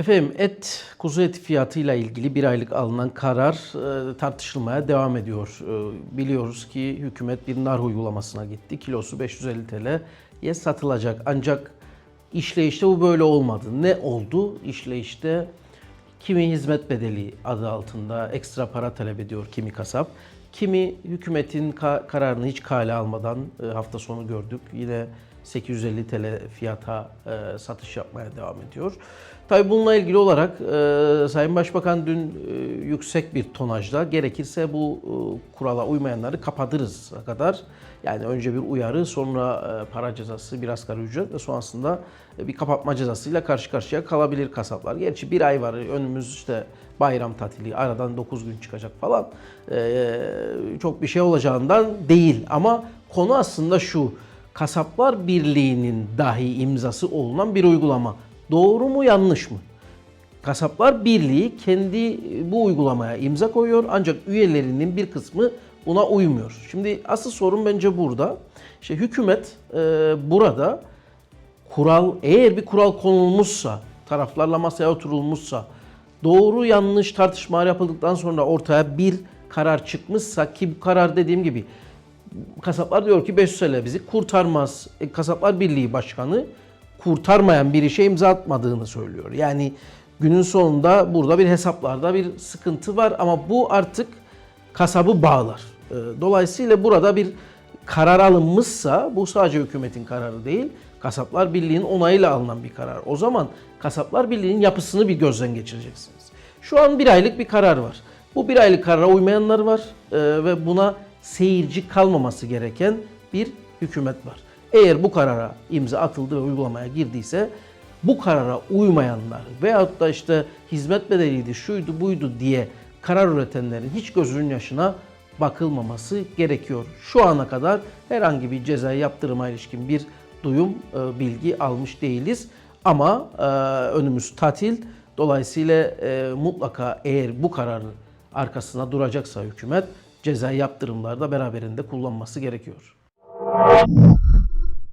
Efendim et, kuzu eti fiyatıyla ilgili bir aylık alınan karar e, tartışılmaya devam ediyor. E, biliyoruz ki hükümet bir nar uygulamasına gitti. Kilosu 550 TL'ye satılacak. Ancak işleyişte bu böyle olmadı. Ne oldu? İşleyişte kimi hizmet bedeli adı altında ekstra para talep ediyor kimi kasap. Kimi hükümetin ka- kararını hiç kale almadan e, hafta sonu gördük. Yine 850 TL fiyata e, satış yapmaya devam ediyor. Tabii bununla ilgili olarak e, Sayın Başbakan dün e, yüksek bir tonajda gerekirse bu e, kurala uymayanları kapatırız kadar. Yani önce bir uyarı, sonra e, para cezası, bir asgari ücret ve sonrasında e, bir kapatma cezasıyla karşı karşıya kalabilir kasaplar. Gerçi bir ay var, önümüz işte bayram tatili, aradan 9 gün çıkacak falan. E, çok bir şey olacağından değil ama konu aslında şu. Kasaplar Birliği'nin dahi imzası olunan bir uygulama. Doğru mu yanlış mı? Kasaplar Birliği kendi bu uygulamaya imza koyuyor ancak üyelerinin bir kısmı buna uymuyor. Şimdi asıl sorun bence burada. İşte hükümet e, burada kural eğer bir kural konulmuşsa, taraflarla masaya oturulmuşsa, doğru yanlış tartışmalar yapıldıktan sonra ortaya bir karar çıkmışsa ki bu karar dediğim gibi kasaplar diyor ki 500 TL bizi kurtarmaz. E, Kasaplar Birliği Başkanı kurtarmayan bir işe imza atmadığını söylüyor. Yani günün sonunda burada bir hesaplarda bir sıkıntı var ama bu artık kasabı bağlar. E, Dolayısıyla burada bir karar alınmışsa bu sadece hükümetin kararı değil, Kasaplar Birliği'nin onayıyla alınan bir karar. O zaman Kasaplar Birliği'nin yapısını bir gözden geçireceksiniz. Şu an bir aylık bir karar var. Bu bir aylık karara uymayanlar var e, ve buna seyirci kalmaması gereken bir hükümet var. Eğer bu karara imza atıldı ve uygulamaya girdiyse bu karara uymayanlar veyahut da işte hizmet bedeliydi, şuydu buydu diye karar üretenlerin hiç gözünün yaşına bakılmaması gerekiyor. Şu ana kadar herhangi bir ceza yaptırıma ilişkin bir duyum, e, bilgi almış değiliz. Ama e, önümüz tatil. Dolayısıyla e, mutlaka eğer bu kararın arkasına duracaksa hükümet ceza yaptırımları da beraberinde kullanması gerekiyor.